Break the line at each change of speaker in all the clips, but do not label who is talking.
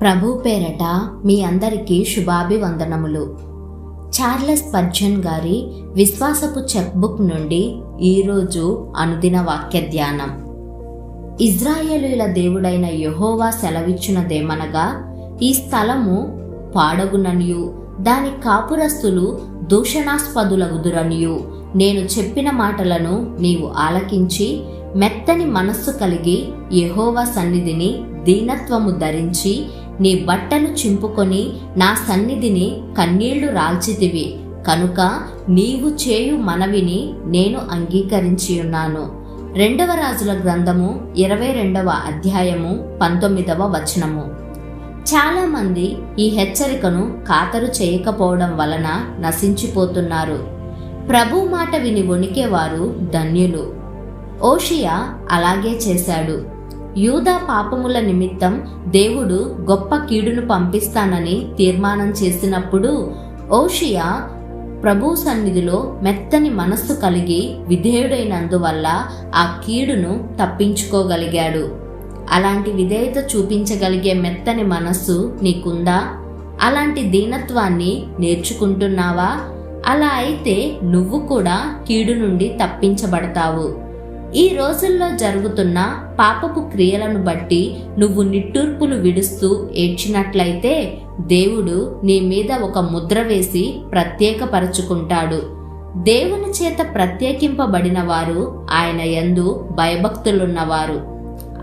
ప్రభు పేరట మీ అందరికీ శుభాభివందనములు. చార్లెస్ పర్జన్ గారి విశ్వాసపు చెక్బుక్ నుండి ఈరోజు అనుదిన వాక్య ధ్యానం ఇజ్రాయేలీల దేవుడైన యహోవా సెలవిచ్చినదేమనగా ఈ స్థలము పాడగుననియు దాని కాపురస్తులు దూషణాస్పదులగుదురనియు నేను చెప్పిన మాటలను నీవు ఆలకించి మెత్తని మనస్సు కలిగి యహోవా సన్నిధిని దీనత్వము ధరించి నీ బట్టలు చింపుకొని నా సన్నిధిని కన్నీళ్ళు రాల్చితివి. కనుక నీవు చేయు మనవిని నేను అంగీకరించి ఉన్నాను. రెండవ రాజుల గ్రంథము ఇరవై రెండవ అధ్యాయము పంతొమ్మిదవ వచనము. చాలామంది ఈ హెచ్చరికను ఖాతరు చేయకపోవడం వలన నశించిపోతున్నారు. ప్రభు మాట విని వణికేవారు ధన్యులు. ఓషియా అలాగే చేశాడు. యూదా పాపముల నిమిత్తం దేవుడు గొప్ప కీడును పంపిస్తానని తీర్మానం చేసినప్పుడు ఓషియా ప్రభు సన్నిధిలో మెత్తని మనస్సు కలిగి విధేయుడైనందువల్ల ఆ కీడును తప్పించుకోగలిగాడు. అలాంటి విధేయత చూపించగలిగే మెత్తని మనస్సు నీకుందా? అలాంటి దీనత్వాన్ని నేర్చుకుంటున్నావా? అలా అయితే నువ్వు కూడా కీడు నుండి తప్పించబడతావు. ఈ రోజుల్లో జరుగుతున్న పాపపు క్రియలను బట్టి నువ్వు నిట్టూర్పులు విడుస్తూ ఏడ్చినట్లయితే దేవుడు నీ మీద ఒక ముద్ర వేసి ప్రత్యేకపరచుకుంటాడు. దేవుని చేత ప్రత్యేకింపబడిన వారు ఆయన యందు భయభక్తులున్నవారు.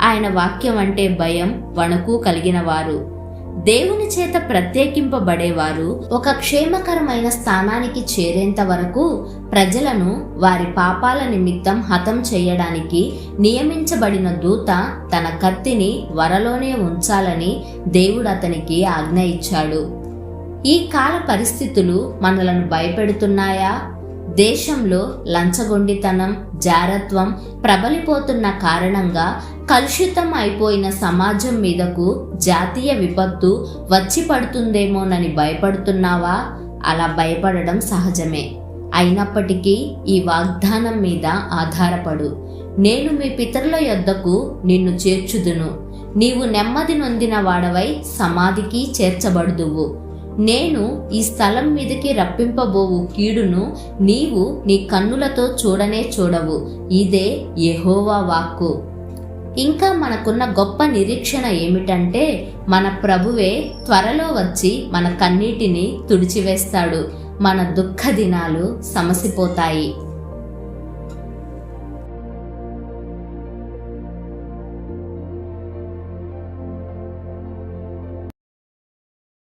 ఆయన వాక్యం అంటే భయం వణుకు కలిగిన వారు దేవుని చేత ప్రత్యేకింపబడేవారు ఒక క్షేమకరమైన స్థానానికి చేరేంత వరకు ప్రజలను వారి పాపాల నిమిత్తం హతం చేయడానికి నియమించబడిన దూత తన కత్తిని వరలోనే ఉంచాలని దేవుడు అతనికి ఆజ్ఞ ఇచ్చాడు. ఈ కాల పరిస్థితులు మనలను భయపెడుతున్నాయా? దేశంలో లంచగొండితనం జారత్వం ప్రబలిపోతున్న కారణంగా కలుషితం అయిపోయిన సమాజం మీదకు జాతీయ విపత్తు వచ్చి పడుతుందేమోనని భయపడుతున్నావా? అలా భయపడడం సహజమే. అయినప్పటికీ ఈ వాగ్దానం మీద ఆధారపడు. నేను మీ పితరుల యొద్దకు నిన్ను చేర్చుదును. నీవు నెమ్మది నొందిన వాడవై సమాధికి చేర్చబడుదువు. నేను ఈ స్థలం మీదకి రప్పింపబోవు కీడును నీవు నీ కన్నులతో చూడనే చూడవు. ఇదే యెహోవా వాక్కు. ఇంకా మనకున్న గొప్ప నిరీక్షణ ఏమిటంటే మన ప్రభువే త్వరలో వచ్చి మన కన్నీటిని తుడిచివేస్తాడు. మన దుఃఖ దినాలు సమసిపోతాయి.